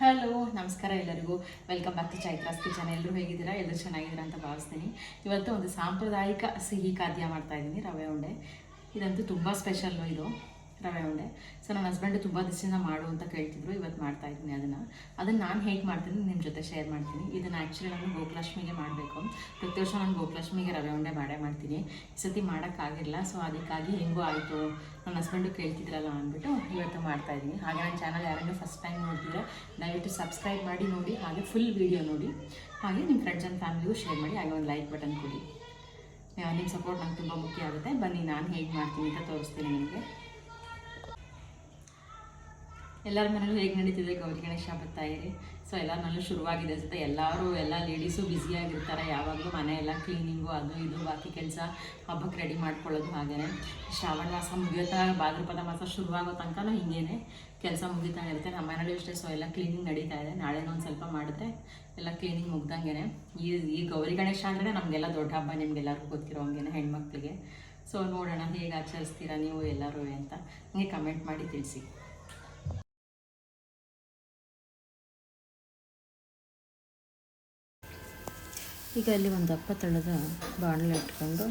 Hello ನಮಸ್ಕಾರ ಎಲ್ಲರಿಗೂ. Welcome back to Chaitra's kitchen ಎಲ್ಲರೂ ಹೇಗಿದ್ದೀರಾ? ಎಲ್ಲರೂ ಚೆನ್ನಾಗಿದ್ದೀರಾ ಅಂತ ಭಾವಿಸ್ತೀನಿ. ಇವತ್ತು ಒಂದು ಸಾಂಪ್ರದಾಯಿಕ ಸಿಹಿ ಖಾದ್ಯ ಮಾಡ್ತಾ ಇದ್ದೀನಿ, ರವೆ ಉಂಡೆ. ಇದಂತೂ ತುಂಬ ಸ್ಪೆಷಲ್ಲು ಇದು. ರವೆ ಉಂಡೆ ಸೊ ನನ್ನ ಹಸ್ಬೆಂಡ್ ತುಂಬ ದಿವಸದಿಂದ ಮಾಡು ಅಂತ ಕೇಳ್ತಿದ್ರು ಇವತ್ತು ಮಾಡ್ತಾ ಇದ್ದೀನಿ ಅದನ್ನು. ಅದನ್ನು ನಾನು ಹೇಗೆ ಮಾಡ್ತೀನಿ ನಿಮ್ಮ ಜೊತೆ ಶೇರ್ ಮಾಡ್ತೀನಿ. ಇದನ್ನು ಆ್ಯಕ್ಚುಲಿ ನಾನು ಗೋಕುಲಕ್ಷ್ಮಿಗೆ ಮಾಡಬೇಕು. ಪ್ರತಿ ವರ್ಷ ನಾನು ಗೋಕುಲಕ್ಷ್ಮಿಗೆ ರವೆ ಉಂಡೆ ಮಾಡೇ ಮಾಡ್ತೀನಿ. ಈ ಸತಿ ಮಾಡೋಕ್ಕಾಗಿಲ್ಲ ಸೊ ಅದಕ್ಕಾಗಿ ಹೆಂಗೂ ಆಯಿತು. ನನ್ನ ಹಸ್ಬೆಂಡು ಕೇಳ್ತಿದ್ರಲ್ಲ ಅಂದ್ಬಿಟ್ಟು ಇವತ್ತು ಮಾಡ್ತಾ ಇದ್ದೀನಿ. ಹಾಗೆ ನನ್ನ ಚಾನಲ್ ಯಾರನ್ನೂ ಫಸ್ಟ್ ಟೈಮ್ ನೋಡಿದ್ರೆ ದಯವಿಟ್ಟು ಸಬ್ಸ್ಕ್ರೈಬ್ ಮಾಡಿ, ನೋಡಿ, ಹಾಗೆ ಫುಲ್ ವೀಡಿಯೋ ನೋಡಿ. ಹಾಗೆ ನಿಮ್ಮ ಫ್ರೆಂಡ್ಸ್ ಆ್ಯಂಡ್ ಫ್ಯಾಮಿಲಿಗೂ ಶೇರ್ ಮಾಡಿ, ಹಾಗೆ ಒಂದು ಲೈಕ್ ಬಟನ್ ಕೊಡಿ. ನಿಮ್ಮ ಸಪೋರ್ಟ್ ನಂಗೆ ತುಂಬ ಮುಖ್ಯ ಆಗುತ್ತೆ. ಬನ್ನಿ, ನಾನು ಹೇಗೆ ಮಾಡ್ತೀನಿ ಅಂತ ತೋರಿಸ್ತೀನಿ ನಿಮಗೆ. ಎಲ್ಲರ ಮನೇಲೂ ಹೇಗೆ ನಡೀತಿದೆ ಗೌರಿ ಗಣೇಶ ಹಬ್ಬದ ತಯಾರಿ? ಸೊ ಎಲ್ಲರ ಮನೇಲೂ ಶುರುವಾಗಿದೆ ಅನ್ಸುತ್ತೆ. ಎಲ್ಲರೂ, ಎಲ್ಲ ಲೇಡೀಸು ಬ್ಯುಸಿಯಾಗಿರ್ತಾರೆ ಯಾವಾಗಲೂ ಮನೆ ಎಲ್ಲ ಕ್ಲೀನಿಂಗು ಅದು ಇದು ಬಾಕಿ ಕೆಲಸ ಹಬ್ಬಕ್ಕೆ ರೆಡಿ ಮಾಡ್ಕೊಳ್ಳೋದು ಹಾಗೇನೆ. ಶ್ರಾವಣ ಮಾಸ ಮುಗಿಯುತ್ತಾ ಭಾದ್ರಪದ ಮಾಸ ಶುರುವಾಗೋ ತನಕನೂ ಹಿಂಗೇನೆ. ಕೆಲಸ ಮುಗಿತಾ ಇರುತ್ತೆ. ನಮ್ಮ ಮನೇಲೂ ಅಷ್ಟೇ ಸೊ ಎಲ್ಲ ಕ್ಲೀನಿಂಗ್ ನಡೀತಾ ಇದೆ. ನಾಳೆನೂ ಒಂದು ಸ್ವಲ್ಪ ಮಾಡಿದ್ರೆ ಎಲ್ಲ ಕ್ಲೀನಿಂಗ್ ಮುಗ್ದಂಗೆ ಈ ಈ ಗೌರಿ ಗಣೇಶ ಅಂದರೆ ನಮಗೆಲ್ಲ ದೊಡ್ಡ ಹಬ್ಬ ನಿಮಗೆಲ್ಲರಿಗೂ ಗೊತ್ತಿರೋ ಹಂಗೆ ಹೆಣ್ಮಕ್ಳಿಗೆ. ಸೊ ನೋಡೋಣ ಹೇಗೆ ಆಚರಿಸ್ತೀರಾ ನೀವು ಎಲ್ಲರೂ ಅಂತ. ಹಂಗೆ ಕಮೆಂಟ್ ಮಾಡಿ ತಿಳಿಸಿ. ಈಗ ಅಲ್ಲಿ ಒಂದು ದಪ್ಪ ತಳದ ಬಾಣಲೆ ಇಟ್ಕೊಂಡು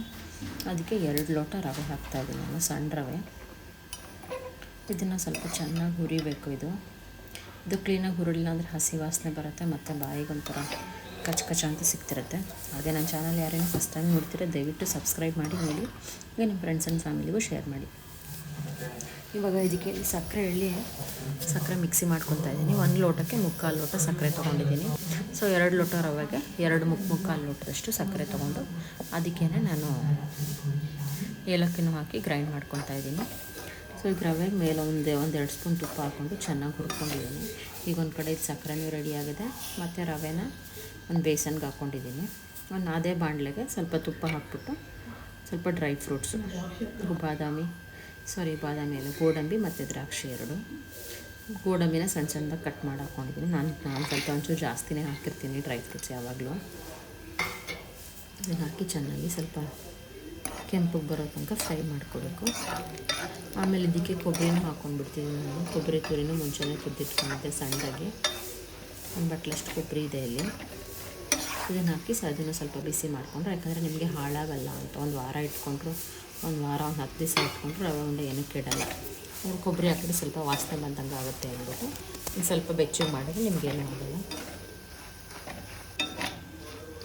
ಅದಕ್ಕೆ ಎರಡು ಲೋಟ ರವೆ ಹಾಕ್ತಾಯಿದ್ದೀನಿ ನಾನು, ಸಣ್ಣ ರವೆ. ಇದನ್ನು ಸ್ವಲ್ಪ ಚೆನ್ನಾಗಿ ಹುರಿಬೇಕು ಇದು. ಇದು ಕ್ಲೀನಾಗಿ ಹುರಿಲಿಲ್ಲ ಅಂದರೆ ಹಸಿ ವಾಸನೆ ಬರುತ್ತೆ ಮತ್ತು ಬಾಯಿಗೆ ಒಂಥರ ಕಚ್ ಕಚ ಅಂತ ಸಿಗ್ತಿರುತ್ತೆ. ಹಾಗೆ ನನ್ನ ಚಾನಲ್ ಯಾರೇನು ಫಸ್ಟ್ ಟೈಮ್ ನೋಡ್ತೀರ ದಯವಿಟ್ಟು ಸಬ್ಸ್ಕ್ರೈಬ್ ಮಾಡಿ, ನೋಡಿ. ಈಗ ನಿಮ್ಮ ಫ್ರೆಂಡ್ಸ್ ಆ್ಯಂಡ್ ಫ್ಯಾಮಿಲಿಗೂ ಶೇರ್ ಮಾಡಿ. ಇವಾಗ ಇದಕ್ಕೆ ಸಕ್ಕರೆ ಎಳ್ಳಿ ಸಕ್ಕರೆ ಮಿಕ್ಸಿ ಮಾಡ್ಕೊತಾ ಇದ್ದೀನಿ. ಒಂದು ಲೋಟಕ್ಕೆ ಮುಕ್ಕಾಲು ಲೋಟ ಸಕ್ಕರೆ ತೊಗೊಂಡಿದ್ದೀನಿ. ಸೊ ಎರಡು ಲೋಟ ರವೆಗೆ ಎರಡು ಮುಕ್ ಮುಕ್ಕಾಲು ಲೋಟದಷ್ಟು ಸಕ್ಕರೆ ತೊಗೊಂಡು ಅದಕ್ಕೇ ನಾನು ಏಲಕ್ಕಿನೂ ಹಾಕಿ ಗ್ರೈಂಡ್ ಮಾಡ್ಕೊತಾ ಇದ್ದೀನಿ. ಸೊ ಈಗ ರವೆ ಮೇಲೆ ಒಂದು ಒಂದೆರಡು ಸ್ಪೂನ್ ತುಪ್ಪ ಹಾಕ್ಕೊಂಡು ಚೆನ್ನಾಗಿ ಹುರ್ಕೊಂಡಿದ್ದೀನಿ. ಈಗ ಒಂದು ಕಡೆ ಇದು ಸಕ್ಕರೆನೂ ರೆಡಿ ಆಗಿದೆ. ಮತ್ತು ರವೆನ ಒಂದು ಬೇಸನ್ಗೆ ಹಾಕ್ಕೊಂಡಿದ್ದೀನಿ ಒಂದು ಅದೇ ಬಾಣಲೆಗೆ ಸ್ವಲ್ಪ ತುಪ್ಪ ಹಾಕ್ಬಿಟ್ಟು ಸ್ವಲ್ಪ ಡ್ರೈ ಫ್ರೂಟ್ಸು ಬಾದಾಮಿ ಸಾರಿ ಬಾದಾಮಿ ಅಲ್ಲ ಗೋಡಂಬಿ ಮತ್ತು ದ್ರಾಕ್ಷಿ ಎರಡು. ಗೋಡಂಬಿನ ಸಣ್ಣ ಸಣ್ಣದಾಗಿ ಕಟ್ ಮಾಡಿ ಹಾಕ್ಕೊಂಡಿದ್ದೀನಿ ನಾನು ನಾನು ಸ್ವಲ್ಪ ಒಂಚೂರು ಜಾಸ್ತಿನೇ ಹಾಕಿರ್ತೀನಿ ಡ್ರೈ ಫ್ರೂಟ್ಸ್ ಯಾವಾಗಲೂ. ಹಾಕಿ ಚೆನ್ನಾಗಿ ಸ್ವಲ್ಪ ಕೆಂಪಗೆ ಬರೋ ತನಕ ಫ್ರೈ ಮಾಡ್ಕೊಬೇಕು. ಆಮೇಲೆ ಇದಕ್ಕೆ ಕೊಬ್ಬರಿನೂ ಹಾಕ್ಕೊಂಡ್ಬಿಡ್ತೀನಿ ನಾನು. ಕೊಬ್ಬರಿ ತುರಿನೂ ಮುಂಚೆನೇ ಕುದ್ದಿಟ್ಕೊಂಡಿದ್ದೆ ಸಣ್ಣದಾಗಿ. ಒಂದು ಬಟ್ಲಷ್ಟು ಕೊಬ್ಬರಿ ಇದೆ ಇಲ್ಲಿ. ಇದನ್ನು ಹಾಕಿ ಅದನ್ನು ಸ್ವಲ್ಪ ಬಿಸಿ ಮಾಡಿಕೊಂಡ್ರೆ, ಯಾಕಂದರೆ ನಿಮಗೆ ಹಾಳಾಗಲ್ಲ ಅಂತ. ಒಂದು ವಾರ ಇಟ್ಕೊಂಡ್ರು ಒಂದು ವಾರ, ಒಂದು ಹತ್ತು ದಿವಸ ಇಟ್ಕೊಂಡ್ರೆ ರವೆ ಉಂಡೆ ಏನೂ ಕೆಡಲ್ಲ. ಅವ್ರು ಕೊಬ್ಬರಿ ಹಾಕಿದ್ರೆ ಸ್ವಲ್ಪ ವಾಸನೆ ಬಂದಂಗೆ ಆಗುತ್ತೆ ಅಂದ್ಬಿಟ್ಟು ಇನ್ನು ಸ್ವಲ್ಪ ಬೆಚ್ಚಗೆ ಮಾಡಿದ್ರೆ ನಿಮಗೇನೂ ಆಗಲ್ಲ.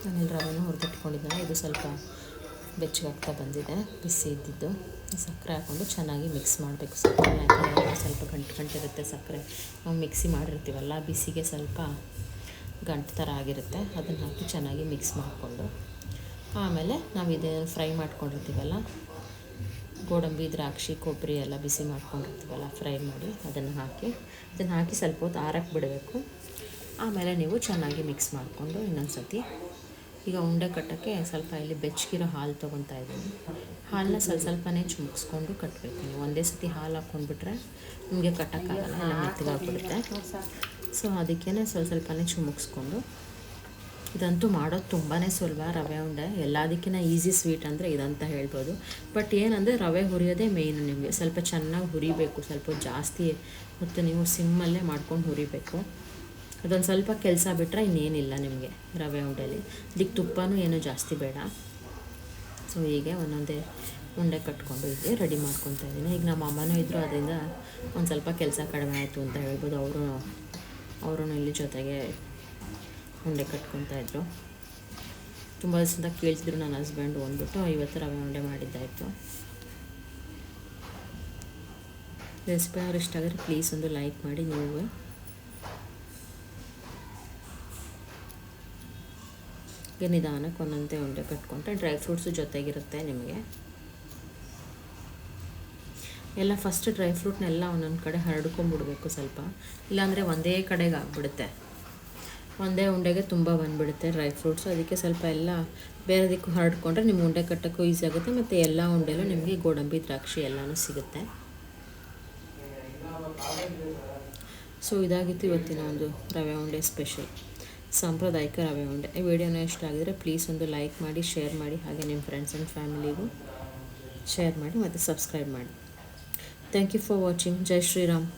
ನಾನಿಲ್ಲಿ ರವೆನೂ ಹುರಿದಿಟ್ಕೊಂಡಿದ್ದಾನೆ ಇದು ಸ್ವಲ್ಪ ಬೆಚ್ಚಗಾಗ್ತಾ ಬಂದಿದೆ, ಬಿಸಿ ಇದ್ದಿದ್ದು. ಸಕ್ಕರೆ ಹಾಕ್ಕೊಂಡು ಚೆನ್ನಾಗಿ ಮಿಕ್ಸ್ ಮಾಡಬೇಕು. ಸಕ್ಕರೆ ಸ್ವಲ್ಪ ಗಂಟು ಗಂಟಿರುತ್ತೆ ಸಕ್ಕರೆ. ನಾವು ಮಿಕ್ಸಿ ಮಾಡಿರ್ತೀವಲ್ಲ, ಬಿಸಿಗೆ ಸ್ವಲ್ಪ ಗಂಟು ಥರ ಆಗಿರುತ್ತೆ. ಅದನ್ನು ಹಾಕಿ ಚೆನ್ನಾಗಿ ಮಿಕ್ಸ್ ಮಾಡಿಕೊಂಡು. ಆಮೇಲೆ ನಾವು ಇದೇ ಫ್ರೈ ಮಾಡ್ಕೊಂಡಿರ್ತೀವಲ್ಲ ಗೋಡಂಬಿ, ದ್ರಾಕ್ಷಿ, ಕೊಬ್ಬರಿ ಎಲ್ಲ ಬಿಸಿ ಮಾಡ್ಕೊಂಡಿರ್ತೀವಲ್ಲ, ಫ್ರೈ ಮಾಡಿ ಅದನ್ನು ಹಾಕಿ ಅದನ್ನು ಹಾಕಿ ಸ್ವಲ್ಪ ಹೊತ್ತು ಆರಕ್ಕೆ ಬಿಡಬೇಕು. ಆಮೇಲೆ ನೀವು ಚೆನ್ನಾಗಿ ಮಿಕ್ಸ್ ಮಾಡಿಕೊಂಡು ಇನ್ನೊಂದು ಸತಿ ಈಗ ಉಂಡೆ ಕಟ್ಟೋಕ್ಕೆ ಸ್ವಲ್ಪ ಇಲ್ಲಿ ಬೆಚ್ಚಗಿರೋ ಹಾಲು ತೊಗೊತಾ ಇದ್ದೀನಿ. ಹಾಲನ್ನ ಸ್ವಲ್ಪ ಸ್ವಲ್ಪನೇ ಚುಮುಕ್ಸ್ಕೊಂಡು ಕಟ್ಟಬೇಕು ನೀವು ಒಂದೇ ಸತಿ ಹಾಲು ಹಾಕ್ಕೊಂಡ್ಬಿಟ್ರೆ ನಿಮಗೆ ಕಟ್ಟೋಕ್ಕಾಗಲ್ಲ ಮೆತ್ತಗಾಗ್ಬಿಡುತ್ತೆ. ಸೊ ಅದಕ್ಕೇ ಸ್ವಲ್ಪ ಸ್ವಲ್ಪನೇ ಚುಮುಕ್ಸ್ಕೊಂಡು ಇದಂತೂ ಮಾಡೋದು ತುಂಬಾ ಸುಲಭ, ರವೆ ಉಂಡೆ. ಎಲ್ಲದಕ್ಕಿಂತ ಈಸಿ ಸ್ವೀಟ್ ಅಂದರೆ ಇದಂತ ಹೇಳ್ಬೋದು. ಬಟ್ ಏನಂದರೆ ರವೆ ಹುರಿಯೋದೇ ಮೇಯ್ನ್ ನಿಮಗೆ. ಸ್ವಲ್ಪ ಚೆನ್ನಾಗಿ ಹುರಿಬೇಕು, ಸ್ವಲ್ಪ ಜಾಸ್ತಿ ಮತ್ತು ನೀವು ಸಿಮ್ಮಲ್ಲೇ ಮಾಡ್ಕೊಂಡು ಹುರಿಬೇಕು. ಅದೊಂದು ಸ್ವಲ್ಪ ಕೆಲಸ ಬಿಟ್ಟರೆ ಇನ್ನೇನಿಲ್ಲ ನಿಮಗೆ ರವೆ ಉಂಡೆಲಿ. ಇದಕ್ಕೆ ತುಪ್ಪನೂ ಏನೂ ಜಾಸ್ತಿ ಬೇಡ. ಸೊ ಹೀಗೆ ಒಂದೊಂದೇ ಉಂಡೆ ಕಟ್ಕೊಂಡು ಹೀಗೆ ರೆಡಿ ಮಾಡ್ಕೊತಾ ಇದ್ದೀನಿ. ಈಗ ನಮ್ಮ ಅಮ್ಮನೂ ಇದ್ದರು ಅದರಿಂದ ಒಂದು ಸ್ವಲ್ಪ ಕೆಲಸ ಕಡಿಮೆ ಆಯಿತು ಅಂತ ಹೇಳ್ಬೋದು. ಅವರು ಅವರು ಇಲ್ಲಿ ಜೊತೆಗೆ ಉಂಡೆ ಕಟ್ಕೊತಾ ಇದ್ರು. ತುಂಬ ದಿವಸದಿಂದ ಕೇಳ್ತಿದ್ರು ನನ್ನ ಹಸ್ಬೆಂಡ್ ಅಂದ್ಬಿಟ್ಟು, ಇವತ್ತು ರವೆ ಉಂಡೆ ಮಾಡಿದ್ದಾಯಿತು. ರೆಸಿಪಿ ಅವ್ರು ಇಷ್ಟ ಆದರೆ ಪ್ಲೀಸ್ ಒಂದು ಲೈಕ್ ಮಾಡಿ ನೀವು. ಈಗ ನಿಧಾನಕ್ಕೆ ಒಂದೊಂದೇ ಉಂಡೆ ಕಟ್ಕೊಂಡ್ರೆ ಡ್ರೈ ಫ್ರೂಟ್ಸು ಜೊತೆಗಿರುತ್ತೆ ನಿಮಗೆ. ಎಲ್ಲ ಫಸ್ಟ್ ಡ್ರೈ ಫ್ರೂಟ್ನೆಲ್ಲ ಒಂದೊಂದು ಕಡೆ ಹರಡ್ಕೊಂಬಿಡ್ಬೇಕು ಸ್ವಲ್ಪ. ಇಲ್ಲಾಂದರೆ ಒಂದೇ ಕಡೆಗೆ ಆಗಿಬಿಡುತ್ತೆ. ಒಂದೇ ಉಂಡೆಗೆ ತುಂಬ ಬಂದುಬಿಡುತ್ತೆ ಡ್ರೈ ಫ್ರೂಟ್ಸು ಅದಕ್ಕೆ ಸ್ವಲ್ಪ ಎಲ್ಲ ಬೇರೆದಕ್ಕೂ ಹರಡ್ಕೊಂಡ್ರೆ ನಿಮ್ಮ ಉಂಡೆ ಕಟ್ಟೋಕ್ಕೂ ಈಸಿ ಆಗುತ್ತೆ. ಮತ್ತು ಎಲ್ಲ ಉಂಡೆಲೂ ನಿಮಗೆ ಗೋಡಂಬಿ, ದ್ರಾಕ್ಷಿ ಎಲ್ಲನೂ ಸಿಗುತ್ತೆ. ಸೊ ಇದಾಗಿತ್ತು ಇವತ್ತಿನ ಒಂದು ರವೆ ಉಂಡೆ ಸ್ಪೆಷಲ್ ಸಾಂಪ್ರದಾಯಿಕ ರವೆ ಉಂಡೆ. ಈ ವಿಡಿಯೋನ ಇಷ್ಟ ಆಗಿದ್ರೆ ಪ್ಲೀಸ್ ಒಂದು ಲೈಕ್ ಮಾಡಿ ಶೇರ್ ಮಾಡಿ, ಹಾಗೆ ನಿಮ್ಮ ಫ್ರೆಂಡ್ಸ್ ಆ್ಯಂಡ್ ಫ್ಯಾಮಿಲಿಗೂ ಶೇರ್ ಮಾಡಿ ಮತ್ತು ಸಬ್ಸ್ಕ್ರೈಬ್ ಮಾಡಿ. Thank you for watching Jai Shriram